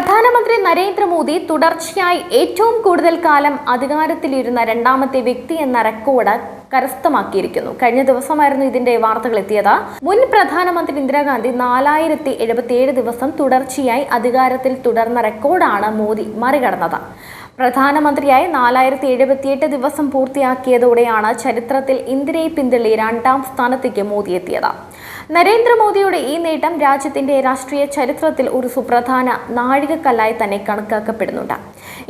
പ്രധാനമന്ത്രി നരേന്ദ്രമോദി തുടർച്ചയായി ഏറ്റവും കൂടുതൽ കാലം അധികാരത്തിലിരുന്ന രണ്ടാമത്തെ വ്യക്തി എന്ന റെക്കോർഡ് കരസ്ഥമാക്കിയിരിക്കുന്നു. കഴിഞ്ഞ ദിവസമായിരുന്നു ഇതിന്റെ വാർത്തകൾ എത്തിയത്. മുൻ പ്രധാനമന്ത്രി ഇന്ദിരാഗാന്ധി നാലായിരത്തി എഴുപത്തിയേഴ് ദിവസം തുടർച്ചയായി അധികാരത്തിൽ തുടർന്ന റെക്കോർഡാണ് മോദി മറികടന്നത്. പ്രധാനമന്ത്രിയായി നാലായിരത്തി എഴുപത്തിയെട്ട് ദിവസം പൂർത്തിയാക്കിയതോടെയാണ് ചരിത്രത്തിൽ ഇന്ദിരയെ പിന്തള്ളി രണ്ടാം സ്ഥാനത്തേക്ക് മോദി എത്തിയത് നരേന്ദ്രമോദിയുടെ ഈ നേട്ടം രാജ്യത്തിന്റെ രാഷ്ട്രീയ ചരിത്രത്തിൽ ഒരു സുപ്രധാന നാഴികക്കല്ലായി തന്നെ കണക്കാക്കപ്പെടുന്നുണ്ട്.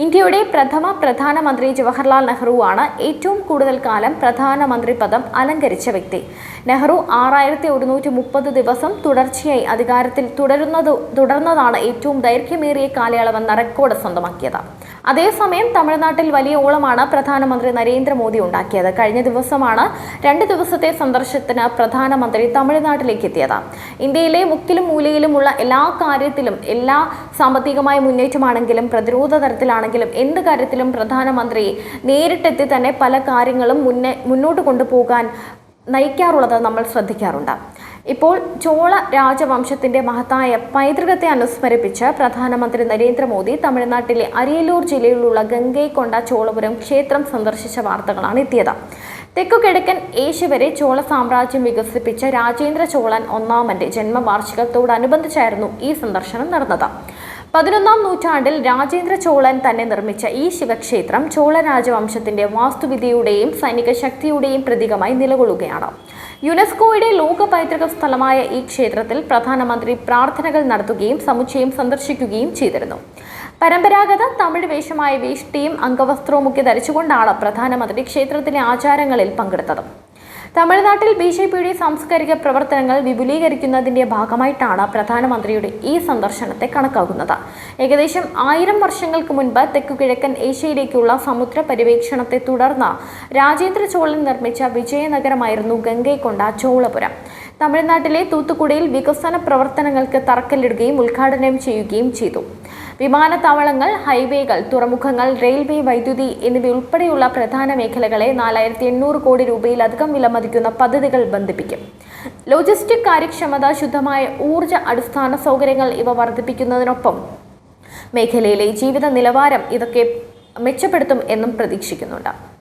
ഇന്ത്യയുടെ പ്രഥമ പ്രധാനമന്ത്രി ജവഹർലാൽ നെഹ്റുവാണ് ഏറ്റവും കൂടുതൽ കാലം പ്രധാനമന്ത്രി പദം അലങ്കരിച്ച വ്യക്തി. നെഹ്റു ആറായിരത്തി ഒരുന്നൂറ്റി മുപ്പത് ദിവസം തുടർച്ചയായി അധികാരത്തിൽ തുടരുന്നത് തുടർന്നതാണ് ഏറ്റവും ദൈർഘ്യമേറിയ കാലയളവെന്ന റെക്കോർഡ് സ്വന്തമാക്കിയത്. അതേസമയം തമിഴ്നാട്ടിൽ വലിയ ഓളമാണ് പ്രധാനമന്ത്രി നരേന്ദ്രമോദി ഉണ്ടാക്കിയത്. കഴിഞ്ഞ ദിവസമാണ് രണ്ട് ദിവസത്തെ സന്ദർശനത്തിന് പ്രധാനമന്ത്രി തമിഴ്നാട്ടിലേക്ക് എത്തിയത്. ഇന്ത്യയിലെ മുക്കിലും മൂലയിലുമുള്ള എല്ലാ കാര്യത്തിലും എല്ലാ സാമ്പത്തികമായ മുന്നേറ്റമാണെങ്കിലും പ്രതിരോധ തരത്തിലാണെങ്കിലും എന്ത് കാര്യത്തിലും പ്രധാനമന്ത്രി നേരിട്ടെത്തി തന്നെ പല കാര്യങ്ങളും മുന്നേ മുന്നോട്ട് കൊണ്ടുപോകാൻ നയിക്കാറുള്ളത് നമ്മൾ ശ്രദ്ധിക്കാറുണ്ട്. ഇപ്പോൾ ചോള രാജവംശത്തിന്റെ മഹത്തായ പൈതൃകത്തെ അനുസ്മരിപ്പിച്ച് പ്രധാനമന്ത്രി നരേന്ദ്രമോദി തമിഴ്നാട്ടിലെ അരിയലൂർ ജില്ലയിലുള്ള ഗംഗൈകൊണ്ട ചോളപുരം ക്ഷേത്രം സന്ദർശിച്ച വാർത്തകളാണ് എത്തിയത്. തെക്കുകിഴക്കൻ ഏഷ്യ വരെ ചോള സാമ്രാജ്യം വികസിപ്പിച്ച രാജേന്ദ്ര ചോളൻ ഒന്നാമന്റെ ജന്മവാർഷികത്തോടനുബന്ധിച്ചായിരുന്നു ഈ സന്ദർശനം നടന്നത്. പതിനൊന്നാം നൂറ്റാണ്ടിൽ രാജേന്ദ്ര ചോളൻ തന്നെ നിർമ്മിച്ച ഈ ശിവക്ഷേത്രം ചോള രാജവംശത്തിന്റെ വാസ്തുവിദ്യയുടെയും സൈനിക ശക്തിയുടെയും പ്രതീകമായി നിലകൊള്ളുകയാണ്. യുനെസ്കോയുടെ ലോക പൈതൃക സ്ഥലമായ ഈ ക്ഷേത്രത്തിൽ പ്രധാനമന്ത്രി പ്രാർത്ഥനകൾ നടത്തുകയും സമുച്ചയം സന്ദർശിക്കുകയും ചെയ്തിരുന്നു. പരമ്പരാഗത തമിഴ് വേഷമായ വേഷ്ടിയും അംഗവസ്ത്രവുമൊക്കെ ധരിച്ചുകൊണ്ടാണ് പ്രധാനമന്ത്രി ക്ഷേത്രത്തിലെ ആചാരങ്ങളിൽ പങ്കെടുത്തത്. തമിഴ്നാട്ടിൽ ബി ജെ പിയുടെ സാംസ്കാരിക പ്രവർത്തനങ്ങൾ വിപുലീകരിക്കുന്നതിന്റെ ഭാഗമായിട്ടാണ് പ്രധാനമന്ത്രിയുടെ ഈ സന്ദർശനത്തെ കണക്കാക്കുന്നത്. ഏകദേശം ആയിരം വർഷങ്ങൾക്ക് മുൻപ് തെക്കു കിഴക്കൻ ഏഷ്യയിലേക്കുള്ള സമുദ്ര പര്യവേക്ഷണത്തെ തുടർന്ന് രാജേന്ദ്ര ചോളൻ നിർമ്മിച്ച വിജയനഗരമായിരുന്നു ഗംഗൈകൊണ്ട ചോളപുരം. തമിഴ്നാട്ടിലെ തൂത്തുക്കുടിയിൽ വികസന പ്രവർത്തനങ്ങൾക്ക് തറക്കല്ലിടുകയും ഉദ്ഘാടനം ചെയ്യുകയും ചെയ്തു. വിമാനത്താവളങ്ങൾ ഹൈവേകൾ തുറമുഖങ്ങൾ റെയിൽവേ വൈദ്യുതി എന്നിവയുൾപ്പെടെയുള്ള പ്രധാന മേഖലകളെ നാലായിരത്തി എണ്ണൂറ് കോടി രൂപയിലധികം വിലമതിക്കുന്ന പദ്ധതികൾ ബന്ധിപ്പിക്കും. ലോജിസ്റ്റിക് കാര്യക്ഷമത ശുദ്ധമായ ഊർജ അടിസ്ഥാന സൗകര്യങ്ങൾ ഇവ വർദ്ധിപ്പിക്കുന്നതിനൊപ്പം മേഖലയിലെ ജീവിത നിലവാരം ഇതൊക്കെ മെച്ചപ്പെടുത്തും എന്നും പ്രതീക്ഷിക്കുന്നുണ്ട്.